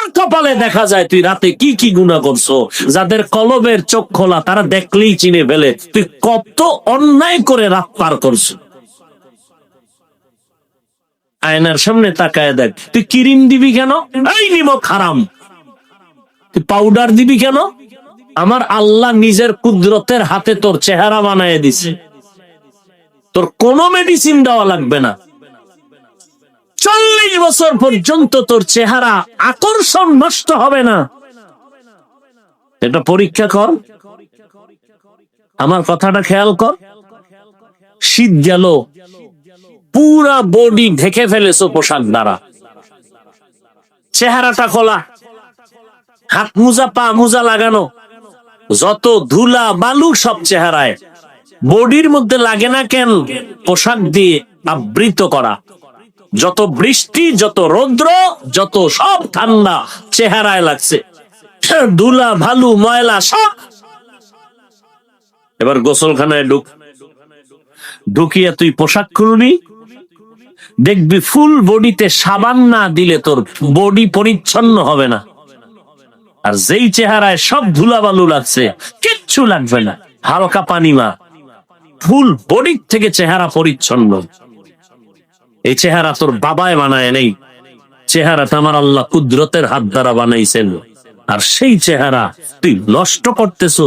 তোর কপালে দেখা যায় তুই রাতে কি কি গুণা করছ? যাদের কলবের চোখ খোলা, তারা দেখলেই চিনে ফেলে। তুই কত অন্যায় করে রাত পার করছ। আয়নার সামনে তাকায় দেখ, তুই কিরিম দিবি কেন? এই নিমক হারাম। তুই পাউডার দিবি কেন? আমার আল্লাহ নিজের কুদরতের হাতে তোর চেহারা বানায় দিছে। তোর কোনো মেডিসিন দেওয়া লাগবে না। চল্লিশ বছর পর্যন্ত তোর চেহারা আকর্ষণ নষ্ট হবে না। এটা পরীক্ষা কর। আমার কথাটা খেয়াল কর। শীত গেল, পুরা বডি ঢেকে ফেলেছো পোশাক দ্বারা। চেহারাটা খোলা, হাত মুজা, পা মুজা লাগানো, যত ধুলা বালু সব চেহারায়। বডির মধ্যে লাগে না কেন? পোশাক দিয়ে আবৃত করা। যত বৃষ্টি, যত রৌদ্র, যত সব ঠান্ডা চেহারায় লাগছে। ধুলা, ভালু, ময়লা সব। এবার গোসলখানায় ঢুক। ঢুকিয়ে তুই পোশাক খুলবি। দেখবি ফুল বডিতে সাবান না দিলে তোর বডি পরিচ্ছন্ন হবে না। আর যেই চেহারায় সব ধুলা ধুলাবালু লাগছে, কিচ্ছু লাগবে না। হালকা পানি মা। ফুল বডির থেকে চেহারা পরিচ্ছন্ন। এই চেহারা তোর বাবায় বানায় নেই। চেহারাটা আমার আল্লাহ কুদরতের হাত দ্বারা বানাইছেন। আর সেই চেহারা তুই নষ্ট করতেছো,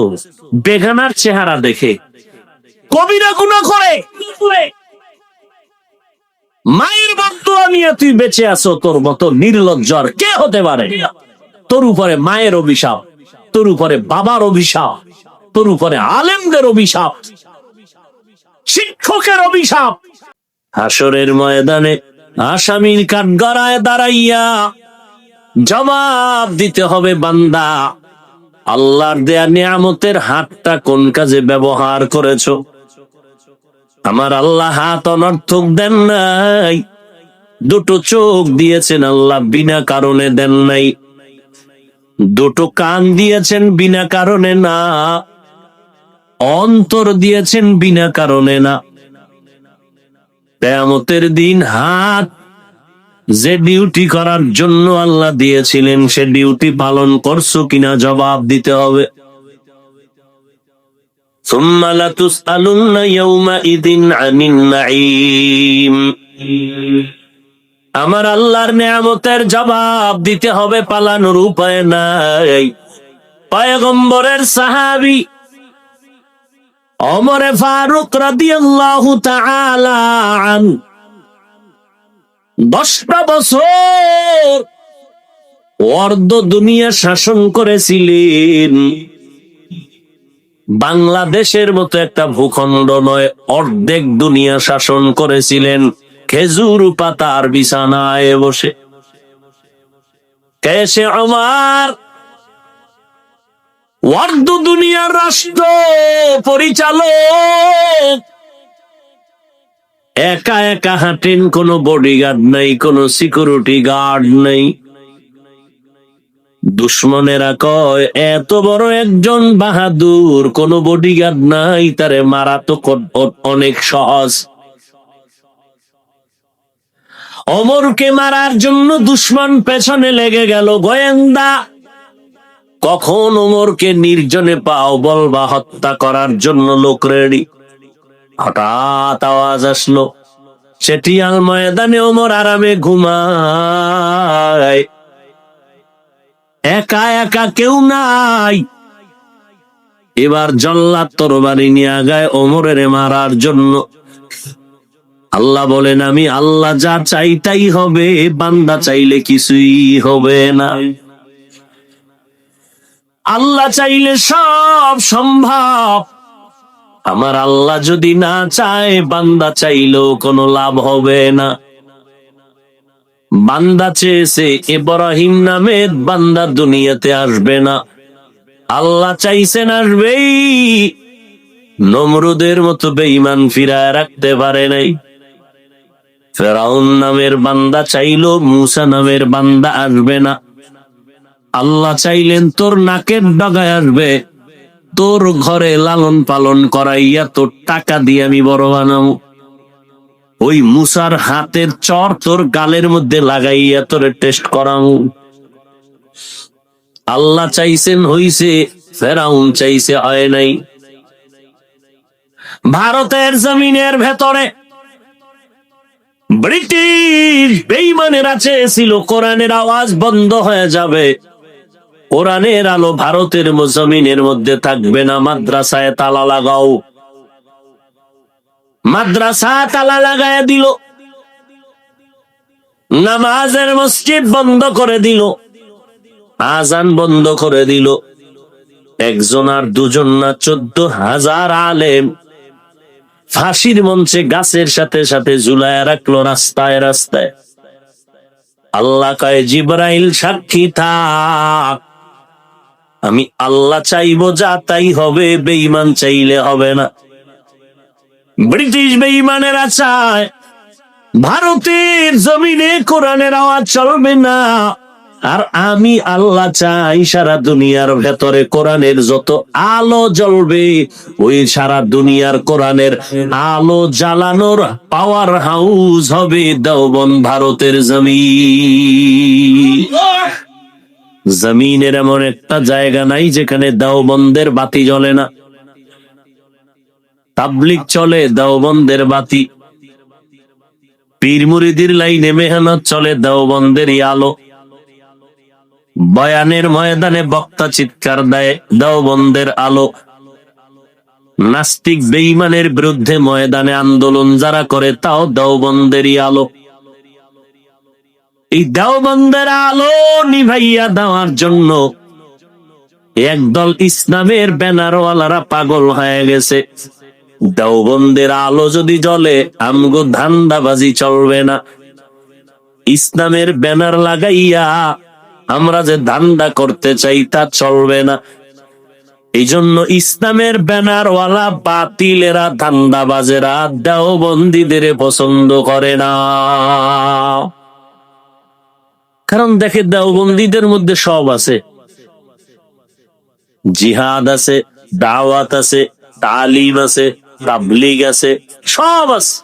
বেগানার চেহারা দেখে। কবিরা গুণা করে। মায়ের বর্তমান নিয়ে তুই বেঁচে আছো, তোর মতো নির্লজ্জর কে হতে পারে? তোর উপরে মায়ের অভিশাপ, তোর উপরে বাবার অভিশাপ, তোর উপরে আলেমদের অভিশাপ, শিক্ষকের অভিশাপ। হাসরের ময়দানে আসামির কাঠগড়ায় দাঁড়াইয়া জবাব দিতে হবে বান্দা। আল্লাহর দেয়া নিয়ামতের হাতটা কোন কাজে ব্যবহার করেছ? আমার আল্লাহ হাত অনর্থক দেন নাই। দুটো চোখ দিয়েছেন আল্লাহ, বিনা কারণে দেন নাই। দুটো কান দিয়েছেন বিনা কারণে না। অন্তর দিয়েছেন বিনা কারণে না। কেয়ামতের দিন হাত যে ডিউটি করার জন্য আল্লাহ দিয়েছিলেন, সে ডিউটি পালন করছ কিনা জবাব দিতে হবে। আমার আল্লাহর নিয়ামতের জবাব দিতে হবে, পালানোর উপায় নাই। পায়গম্বরের সাহাবি অমরে ফারুক রাদিয়াল্লাহু তাআলা আন। দশটা বছর অর্ধ দুনিয়া শাসন করেছিলেন। বাংলাদেশের মতো একটা ভূখণ্ড নয়, অর্ধেক দুনিয়া শাসন করেছিলেন। খেজুর পাতার বিছানায় বসে। কেসে আমার অর্ধ দুনিয়ার রাষ্ট্র পরিচালক। একা একা হাঁটেন, কোনো বডিগার্ড নাই, কোনো সিকিউরিটি গার্ড নেই। দুশ্মনেরা কয়, এত বড় একজন বাহাদুর, কোন বডিগার্ড নাই, তারে মারা তো অনেক সহজ। অমরকে মারার জন্য দুশ্মন পেছনে লেগে গেল, গোয়েন্দা কখন ওমরকে নির্জনে পাও বলবা হত্যা করার জন্য লোক রেডি? হঠাৎ আওয়াজ আসলো, সেটি আল ময়দানে ওমর আরামে ঘুমায়। একা একা কেউ নাই। এবার জল্লাদ তরবারি নিয়ে আগায় ওমরের মারার জন্য। আল্লাহ বলেন, আমি আল্লাহ যা চাই তাই হবে, বান্দা চাইলে কিছুই হবে না। আল্লাহ চাইলে সব সম্ভব। আমার আল্লাহ যদি না চায়, বান্দা চাইলেও কোনো লাভ হবে না। বান্দা চেয়েছে ইব্রাহিম নামের বান্দা দুনিয়াতে আসবে না। আল্লাহ চাইছেন আসবেই। নমরুদের মতো বেঈমান ফিরায় রাখতে পারে নাই। ফেরাউন নামের বান্দা চাইলো মুসা নামের বান্দা আসবে না। আল্লাহ চাইলেন তোর নাকের ডগায় আসবে। তোর ঘরে লালন পালন করাইয়া তোর টাকা দিয়ে আমি বড় বানাবো। ওই মুসার হাতের চর তোর গালের মধ্যে লাগাইয়া তোরে টেস্ট করাম আল্লাহ চাইছেন হইছে, ফেরাউন চাইছে হয় নাই। ভারতের জমিনের ভেতরে ব্রিটিশ বেইমানেরা চেয়েছিল কোরআনের আওয়াজ বন্ধ হয়ে যাবে। কোরআনের আলো ভারতের জমিনের মধ্যে থাকবে না, মাদ্রাসায় তালা লাগাও। মাদ্রাসা তালা লাগায় দিল। নামাজের মসজিদ বন্ধ করে দিল। আজান বন্ধ করে দিল। একজন আর দুজন না, চোদ্দ হাজার আলেম। ফাঁসির মঞ্চে গাছের সাথে সাথে ঝুলায় রাখল রাস্তায় রাস্তায়। আল্লাহ কয়, জিব্রাইল সাক্ষী থাক। আমি আল্লাহ চাইব যা তাই হবে, বেঈমান চাইলে হবে না। ব্রিটিশ বেঈমানেরা চায়, ভারতের জমিনে কোরআনের আওয়াজ চলবে না। আর আমি আল্লাহ চাই সারা দুনিয়ার ভেতরে কোরআনের যত আলো জ্বলবে, ওই সারা দুনিয়ার কোরআনের আলো জ্বালানোর পাওয়ার হাউস হবে দেওবন ভারতের জমিন জমিনের এমন একটা জায়গা নাই যেখানে দেওবন্দের বাতি জ্বলে না। তাবলিক চলে, দেওবন্দের বাতি। পীর মুরিদির লাইনে মেহনত চলে দেওবন্দের আলো। বয়ানের ময়দানে বক্তা চিৎকার দেয়, দেওবন্দের আলো। নাস্তিক বেঈমানের বিরুদ্ধে ময়দানে আন্দোলন যারা করে, তাও দেওবন্দেরই আলো। এই দেওবন্দের আলো নিভাইয়া দেওয়ার জন্য একদল ইসলামের ব্যানারওয়ালারা পাগল হয়ে গেছে। দেওবন্দের আলো যদি জ্বলে, আমগো ধান্দাবাজি চলবে না। ইসলামের ব্যানার লাগাইয়া আমরা যে ধান্দা করতে চাই, তা চলবে না। এই জন্য ইসলামের ব্যানারওয়ালা বাতিলেরা, ধান্দাবাজেরা দেওবন্দিদের পছন্দ করে না। কারণ দেখে দেওবন্দীদের মধ্যে সব আছে। জিহাদ আছে, দাওয়াত আছে, তালিম আছে, তাবলিগ আছে, সব আছে।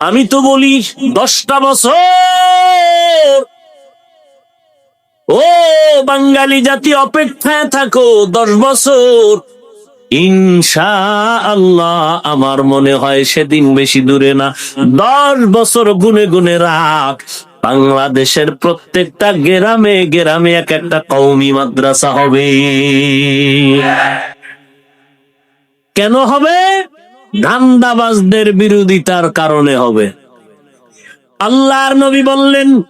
আমি তো বলি দশটা বছর। ও বাঙালি জাতি, অপেক্ষায় থাকো দশ বছর। ইনশা আল্লাহ আমার মনে হয় সেদিন বেশি দূরে না। দশ বছর গুনে গুনে রাখ। বাংলাদেশের প্রত্যেকটা গ্রামে গ্রামে এক একটা কৌমি মাদ্রাসা হবে। কেন হবে? ধান্দাবাজদের বিরোধিতার কারণে হবে। আল্লাহর নবী বললেন,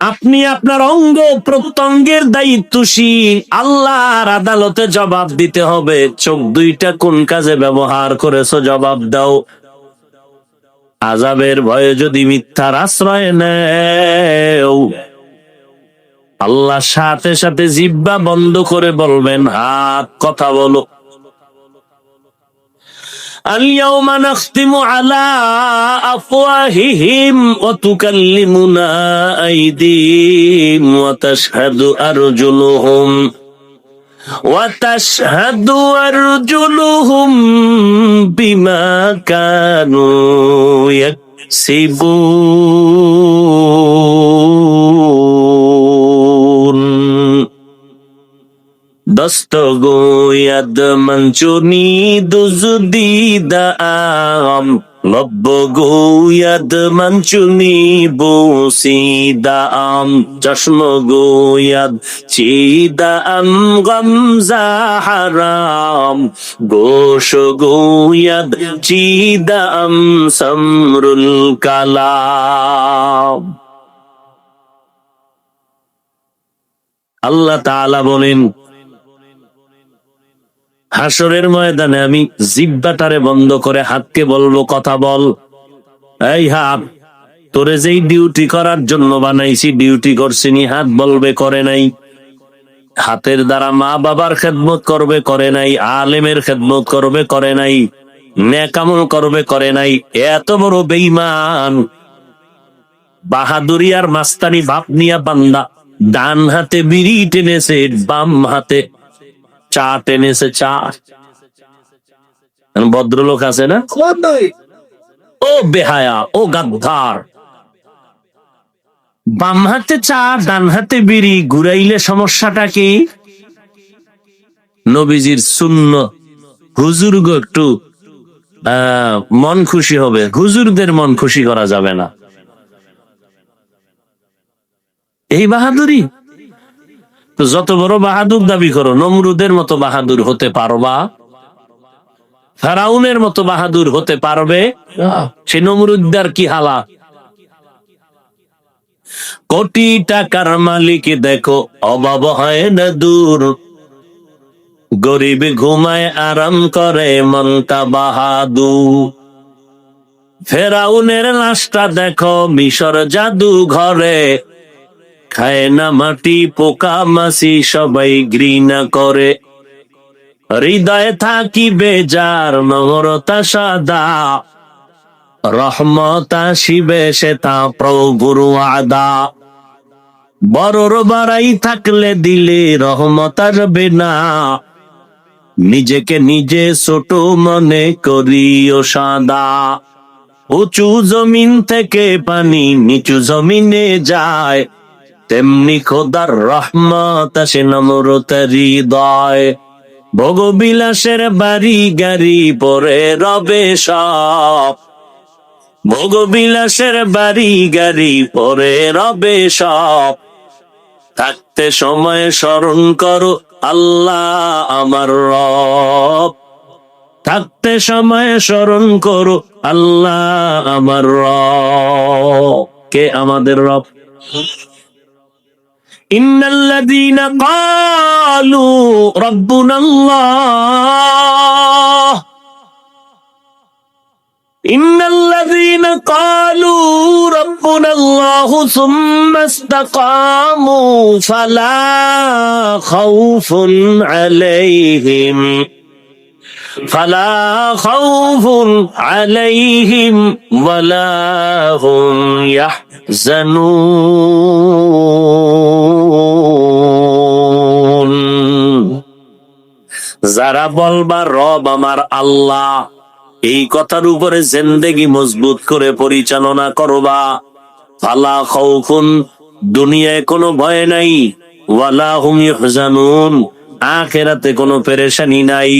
আপনি আপনার অঙ্গ প্রত্যঙ্গের দায়িত্বশীল। আল্লাহর আদালতে জবাব দিতে হবে। চোখ দুইটা কোন কাজে ব্যবহার করেছ? জবাব দাও। আজাবের ভয়ে যদি মিথ্যার আশ্রয় নেও আল্লাহ সাথে সাথে জিব্বা বন্ধ করে বলবেন হাত কথা বলো اليوم نختم على أفواههم وتكلمنا أيديهم وتشهد أرجلهم وتشهد أرجلهم بما كانوا يكسبون دستگو ید منچونی دزدی دا آم লব্ব গোয়াদ মঞ্চুনি বসি দাম চশম গোয়াদ চিদাম গমজা হারাম গোশ গোয়াদ চিদাম সমরুল কালাম। আল্লাহ তাআলা বলেন হাসরের ময়দানে আমি জিব্বাটারে বন্ধ করে হাতকে বলব, কথা বল। এই হাত, তোরে যেই ডিউটি করার জন্য বানাইছি, ডিউটি করছিনি হাত বলবে, করে নাই। হাতের দ্বারা মা বাবার খেদমত করবে, করে নাই। আলেমের খেদমত করবে, করে নাই। নেকামল করবে, করে নাই। এত বড় বেইমান বাহাদুরি আর মাস্তানি বাপ নিয়া বান্দা, ডান হাতে বিড়ি টেনেছে, বাম হাতে চা টেনেছে চা। ভদ্রলোক আছে না? ও বেহায়া, ও গাদ্দার। বাম হাতে চা, ডান হাতে বিড়ি, ঘুরাইলে সমস্যাটা কি? নবীজির শূন্য। হুজুর একটু মন খুশি হবে। হুজুরদের মন খুশি করা যাবে না। এই বাহাদুরি? তো যত বড় বাহাদুর দাবি করো, নমরুদের মতো বাহাদুর হতে পারবা? ফেরাউনের মতো বাহাদুর হতে পারবে? সে নমরুদ্দার কি হালা? কোটি টাকার মালিক দেখো, অভাব হয় না দূর। গরিব ঘুমায়, আরাম করে, মনটা বাহাদুর। ফেরাউনের লাশটা দেখো, মিশর জাদু ঘরে খায় না মাটি, পোকা মাসি সবাই ঘৃণা করে। হৃদয়ে থাকি বেজার নগরতা সাদা, রহমতা শিবে তা প্রভুর আদা বড়র বাড়াই থাকলে দিলে রহমত আসবে না। নিজেকে নিজে ছোট মনে করিও সাদা। উঁচু জমিন থেকে পানি নিচু জমিনে যায়। তেমনি খোদার রহমত আসে নমরতার হৃদয়। ভোগবিলাসের বাড়ি গাড়ি পরে রবে সব। ভোগবিলাসের বাড়ি গাড়ি পরে রবে সব। থাকতে সময় স্মরণ করো আল্লাহ আমার রব। থাকতে সময় স্মরণ করো আল্লাহ আমার রব। কে আমাদের রব? إن الذين قالوا ربنا الله إن الذين قالوا ربنا الله ثم استقاموا فلا خوف عليهم فلا خوف عليهم ولا هم يحزنون যারা বলবার রব আমার আল্লাহ এই কথার উপরে জেন্দেগি মজবুত করে পরিচালনা করবা ফালা খৌফুন দুনিয়ায় কোনো ভয় নাই ওয়ালা হুম ইহজানুন আখেরাতে কোনো পেরেশানি নাই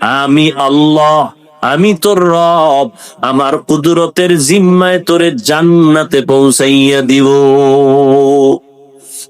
আমি আল্লাহ, আমি তোর রব, আমার কুদরতের জিম্মায় তোরে জান্নাতে পৌঁছাইয়া দিব।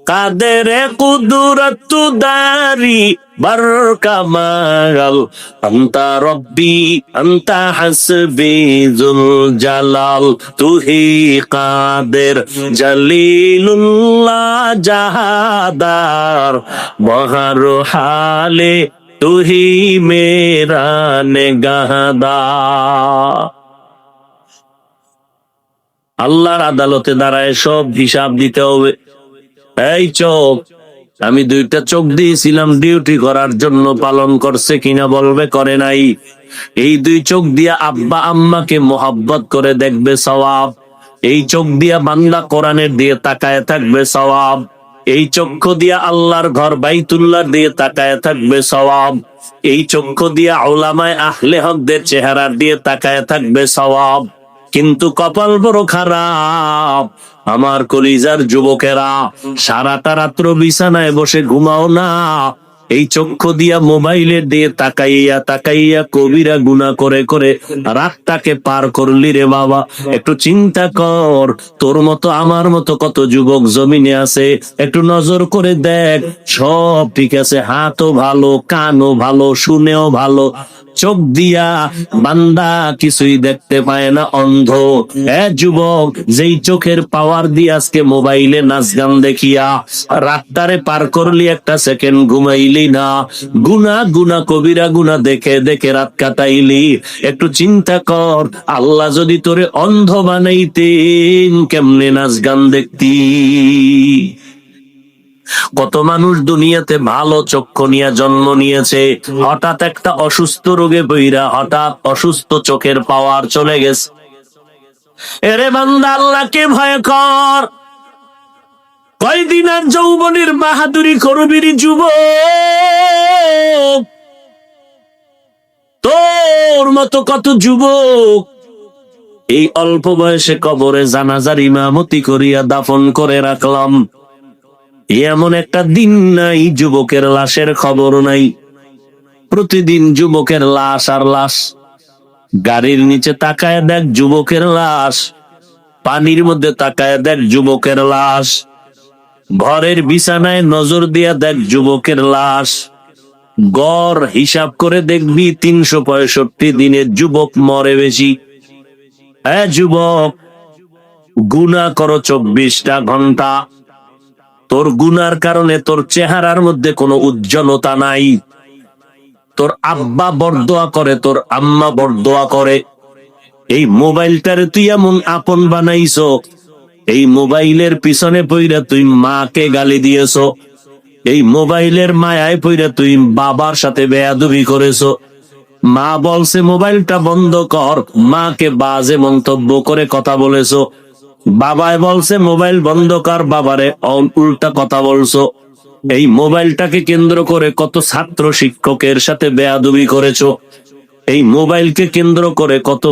কাদের কুদরত দারি বার কামাল আন্তা রব্বি, আন্তা হাসবি জুল জালাল, তুহি কাদের জলিলুল্লাহ জাহাদার বহার হালে তুহি মেরা নেগাহদা আল্লাহর আদালতে দাঁড়ায় সব হিসাব দিতে হবে। এই চোখ, আমি দুইটা চোখ দিয়েছিলাম ডিউটি করার জন্য পালন করছে কিনা বলবে, করে নাই। এই দুই চোখ দিয়া আব্বা আম্মাকে মোহাব্বত করে দেখবে সওয়াব। এই চোখ দিয়া বান্দা কোরআনের দিয়ে তাকায় থাকবে সওয়াব। এই চক্ষু দিয়া আল্লাহর ঘর বাইতুল্লার দিয়ে তাকায় থাকবে সওয়াব। এই চক্ষু দিয়া আউলামায় আহলে হকদের চেহারা দিয়ে তাকায় থাকবে সওয়াব। কিন্তু কপাল বড় খারাপ। আমার কলিজার যুবকেরা, সারাটা রাত্র বিছানায় বসে ঘুমাও না। এই চক্ষু দিয়া মোবাইলের দিয়ে তাকাইয়া তাকাইয়া কবিরা গুণা করে করে রাতটাকে পার করলি রে বাবা। একটু চিন্তা কর, তোর মতো আমার মতো কত যুবক জমিনে আছে, একটু নজর করে দেখ, সব ঠিক আছে, হাতও ভালো, কানও ভালো, শুনেও ভালো। চোখ দিয়া বান্দা কিছুই দেখতে পায় না, অন্ধ। এ যুবক, যেই চোখের পাওয়ার দিয়ে আজকে মোবাইলে নাচ গান দেখিয়া রাতটারে পার করলি, একটা সেকেন্ড ঘুমাইলি না। গুনা গুনা, কবিরা, গুনা, দেখে দেখে রাত কাটাইলি। একটু চিন্তা কর, আল্লাহ যদি তোরে অন্ধ বানাইতেন, কেমনে নাচ গান দেখতি? কত মানুষ দুনিয়াতে ভালো চক্ষু নিয়ে জন্ম নিয়েছে। হঠাৎ একটা অসুস্থ রোগে বইরা হঠাৎ অসুস্থ চোখের পাওয়ার চলে গেছে। এরে বান্দা, আল্লাহকে ভয় কর। কয়দিন আর যৌবনের বাহাদুরি করবির যুব তোর মতো কত যুবক? এই অল্প বয়সে কবরে জানাজার ইমামতি করিয়া দাফন করে রাখলাম। এমন একটা দিন নাই, যুবকের লাশের খবর নাই। প্রতিদিন যুবকের লাশ আর লাশ। গাড়ির নিচে তাকায় দেখ যুবকের লাশ। পানির মধ্যে তাকায় দেখ যুবকের লাশ। ঘরের বিছানায় নজর দিয়া দেখ যুবকের লাশ। গড় হিসাব করে দেখবি তিনশো পঁয়ষট্টি দিনের যুবক মরে বেশি। হ্যাঁ যুবক গুণা করো চব্বিশটা ঘণ্টা। তোর গুনার কারণে তোর চেহারার মধ্যে কোনো উজ্জ্বলতা নাই। তোর আব্বা বরদোয়া করে, তোর আম্মা বরদোয়া করে। এই মোবাইলটারে তুই এমন আপন বানাইছো এই মোবাইলের পিছনে পইরা তুই মাকে গালি দিয়েছ। এই মোবাইলের মায়ায় পইরা তুই বাবার সাথে বেয়াদবি করেছ। মা বলছে, মোবাইলটা বন্ধ কর। মাকে বাজে মন্তব্য করে কথা বলেছ। বাবায় বলছে, মোবাইল বন্ধ কর বাবারে উল্টা কথা বলছো। এই মোবাইলটাকে কেন্দ্র করে কত ছাত্র শিক্ষকের সাথে বেয়াদবি করেছ। এই মোবাইলকে কেন্দ্র করে কত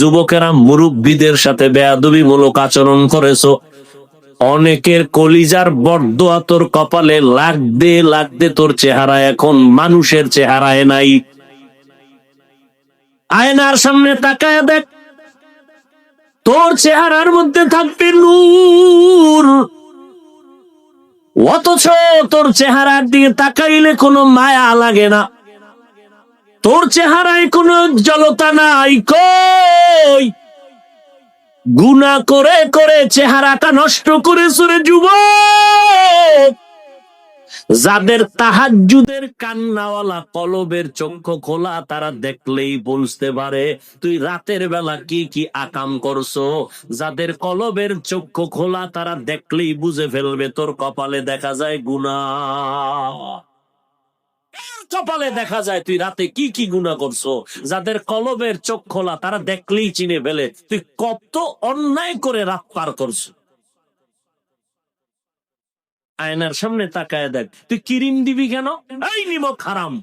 যুবকেরা মুরব্বীদের সাথে বেয়াদবি মূলক আচরণ করেছ অনেকের কলিজার বরদোয়া তোর কপালে লাগদে লাগদে তোর চেহারা, এখন মানুষের চেহারায় নাই। আয়নার সামনে তাকায় দেখ, তোর চেহারার মধ্যে থাকবে নূর। অথচ তোর চেহারার দিকে তাকাইলে কোনো মায়া লাগে না। তোর চেহারায় কোনো উজ্জ্বলতা নাই, কই? গুনা করে করে চেহারাটা নষ্ট করে সুরে যুবক যাদের তাহাজুদের কান্নাওয়ালা কলবের চক্ষু খোলা, তারা দেখলেই বুঝতে পারে, তুই রাতের বেলা কি কি আকাম করছ? যাদের কলবের চক্ষু খোলা, তারা দেখলেই বুঝে ফেলবে, তোর কপালে দেখা যায় গুনা কপালে দেখা যায় তুই রাতে কি কি গুণা করছ? যাদের কলবের চোখ খোলা, তারা দেখলেই চিনে ফেলে। তুই কত অন্যায় করে রাত পার করছ। আয়নার সামনে তাকায় দেখ, তুই কিরিম দিবি কেন? এই নিমক হারাম।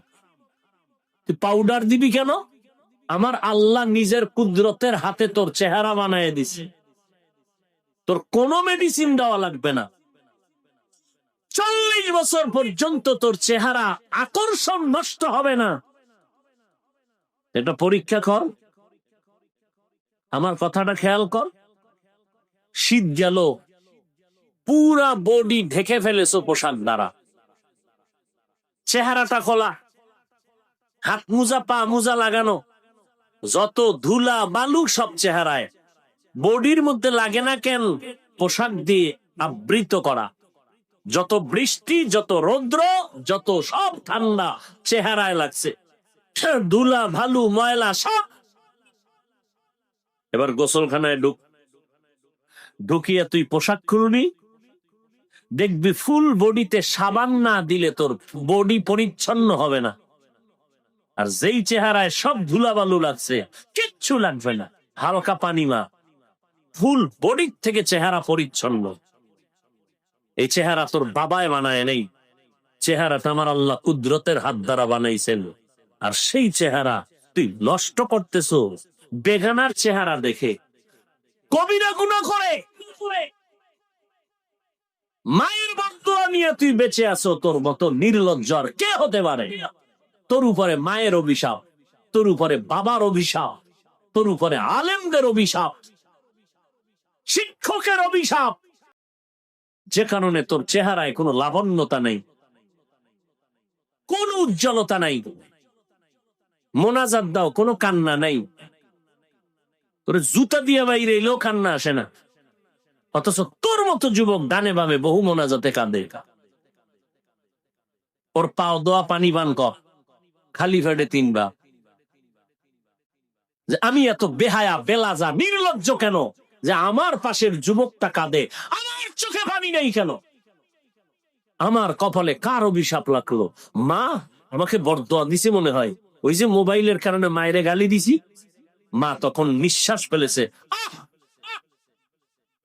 তুই পাউডার দিবি কেন? আমার আল্লাহ নিজের কুদরতের হাতে তোর চেহারা বানায় দিছে। তোর কোনো মেডিসিন দেওয়া লাগবে না। চল্লিশ বছর পর্যন্ত তোর চেহারা আকর্ষণ নষ্ট হবে না। এটা পরীক্ষা কর। আমার কথাটা খেয়াল কর। শীত গেল। পুরা বডি ঢেকে ফেলেছো পোশাক দ্বারা। চেহারাটা খোলা। হাত মুজা, পা মুজা লাগানো। যত ধুলা বালু সব চেহারায়। বডির মধ্যে লাগে না কেন? পোশাক দিয়ে আবৃত করা। যত বৃষ্টি, যত রৌদ্র, যত সব ঠান্ডা চেহারায় লাগছে। ধুলা, ভালু, ময়লা সব। এবার গোসলখানায় ঢুক। ঢুকিয়ে তুই পোশাক খুলনি দেখবি ফুল বডিতে সাবান না দিলে তোর বডি পরিচ্ছন্ন হবে না। আর যেই চেহারায় সব ধুলা ধুলাবালু লাগছে, কিচ্ছু লাগবে না। হালকা পানি মা। ফুল বডির থেকে চেহারা পরিচ্ছন্ন। এই চেহারা তোর বাবায় বানায় নেই। চেহারাটা আমার আল্লাহ কুদরতের হাত দ্বারা বানাইছেন। আর সেই চেহারা তুই নষ্ট করতেছো, বেগানার চেহারা দেখে। কবিরা গুণা করে। মায়ের বর্তমান নিয়ে তুই বেঁচে আছো, তোর মতো নির্লজ্জর কে হতে পারে? তোর উপরে মায়ের অভিশাপ, তোর উপরে বাবার অভিশাপ, তোর উপরে আলেমদের অভিশাপ, শিক্ষকের অভিশাপ যে কারণে তোর চেহারায় কোনো লাবণ্যতা নেই, কোন উজ্জ্বলতা নাই, মোনাজাত দাও, কোনো কান্না নাই। তোর জুতা দিয়ে বাইরে এলেও কান্না আসে না। অথচ তোর মতো যুবক ডানে বামে বহু মোনাজাতে কাঁদে। ওর পাও দোয়া পানি পান কর। খালি ফেটে তিনবার যে আমি এত বেহায়া, বেলাজা, নির্লজ্জ কেন? যে আমার পাশের যুবকটা কাঁদে, আমার চোখে পানি নেই কেন? আমার কপালে কার অভিশাপ লাগল? মা, আমাকে বরদোয়া দিছে মনে হয়। ওই যে মোবাইলের কারণে মায়েরে গালি দিছি। মা তখন নিঃশ্বাস ফেলেছে!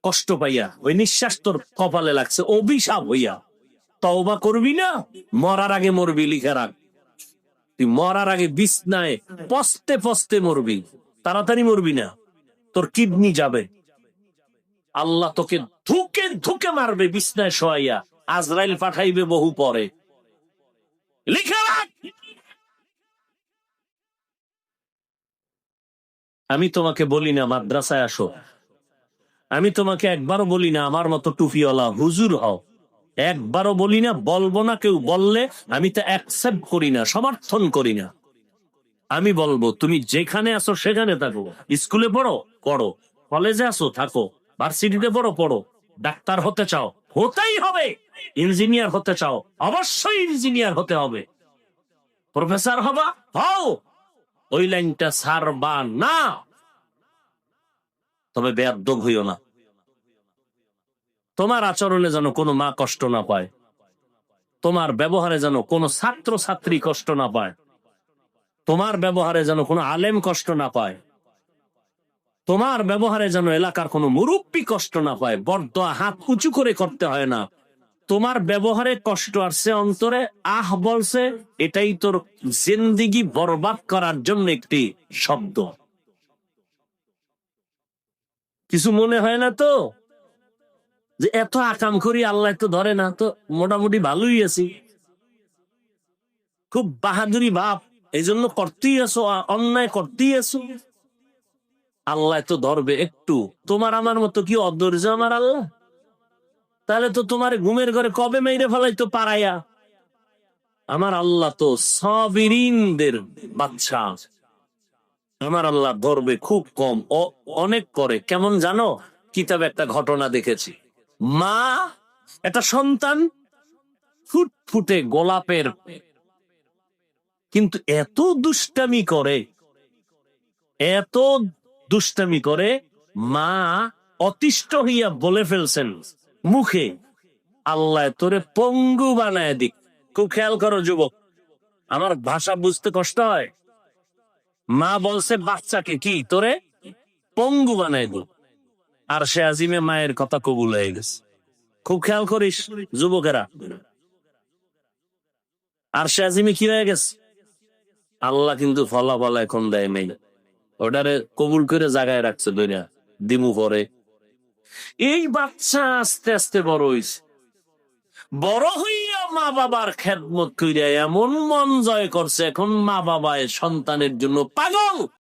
কষ্ট পাইয়া, ওই নিঃশ্বাস তোর কপালে লাগছে, অভিশাপ হইয়া। তওবা করবি না? মরার আগে মরবি, লিখে রাখ। তুই মরার আগে বিছনায় পস্তে পস্তে মরবি। তাড়াতাড়ি মরবি না। তোর কিডনি যাবে। আল্লাহ তোকে ধুকে ধুকে মারবে, বিছনায় শোয়াইয়া। আজরাইল পাঠাইবে বহু পরে। লিখে রাখ! আমি তোমাকে বলি না, মাদ্রাসায় আসো। আমি তোমাকে একবারও বলি না, আমার মতো টুপিওয়ালা হুজুর হও। একবারও বলি না, বলব না কেউ, বললে আমি তো অ্যাকসেপ্ট করি না, সমর্থন করি না। আমি বলব, তুমি যেখানে আসো সেখানে থাকো। স্কুলে পড়ো? পড়ো। কলেজে আসো, থাকো। ভার্সিটিতে পড়ো পড়ো। ডাক্তার হতে চাও, হতেই হবে। ইঞ্জিনিয়ার হতে চাও, অবশ্যই ইঞ্জিনিয়ার হতে হবে। প্রফেসর হবা, হও। ওই লাইনটা সারবা না। তবে বেয়াদ্দ হইও না। তোমার আচরণে যেন কোনো মা কষ্ট না পায়। তোমার ব্যবহারে যেন কোনো ছাত্র ছাত্রী কষ্ট না পায়। তোমার ব্যবহারে যেন কোনো আলেম কষ্ট না পায়। তোমার ব্যবহারে যেন এলাকার কোনো মুরব্বী কষ্ট না পায়, বড্ড হাত উঁচু করে করতে হয় না। তোমার ব্যবহারে কষ্ট আসছে অন্তরে, আহ বলছে, এটাই তোর জিন্দিগি বরবাদ করার জন্য একটি শব্দ। কিছু মনে হয় না তো? যে এত আকাম করি আল্লাহ তো ধরে না, তো মোটামুটি ভালোই আছি। খুব বাহাদুরি ভাব এই জন্য করতেই আছো আ- অন্যায় করতেই আছো। আল্লাহ তো ধরবে একটু। তোমার আমার মতো কি অধৈর্য আমার আল্লাহ? তাহলে তো তোমার ঘুমের ঘরে কবে মেরে ফেলাই তো পারাইয়া আমার আল্লাহ তো সবিরিনদের বাচ্চা আমার আল্লাহ ধরবে খুব কম। অনেক করে। কেমন জানো? কিতাবে একটা ঘটনা দেখেছি। মা, একটা সন্তান ফুটফুটে গোলাপের। কিন্তু এত দুষ্টামি করে, এত দুষ্টামি করে, মা অতিষ্ঠ হইয়া বলে ফেলছেন, মুখে, আল্লাহ তোরে পঙ্গু বানায় দিক। খুব খেয়াল করো যুবক, আমার ভাষা বুঝতে কষ্ট হয়। মা বলছে, বাচ্চাকে কি, তোরে পঙ্গু বানায় দিক আর সে আজিমে মায়ের কথা কবুল হয়ে গেছে। খুব খেয়াল করিস, যুবকেরা। আর সে আজিমে কি হয়ে গেছে? আল্লাহ কিন্তু ফলাফল এখন দেয় নেই। ওটারে কবুল করে জাগায় রাখছে দুনিয়া, দিমু পরে। এই বাচ্চা আস্তে আস্তে বড় হইছে। বড় হইয়া মা বাবার খেদমত কইরা এমন মন জয় করছে, এখন মা বাবায় সন্তানের জন্য পাগল।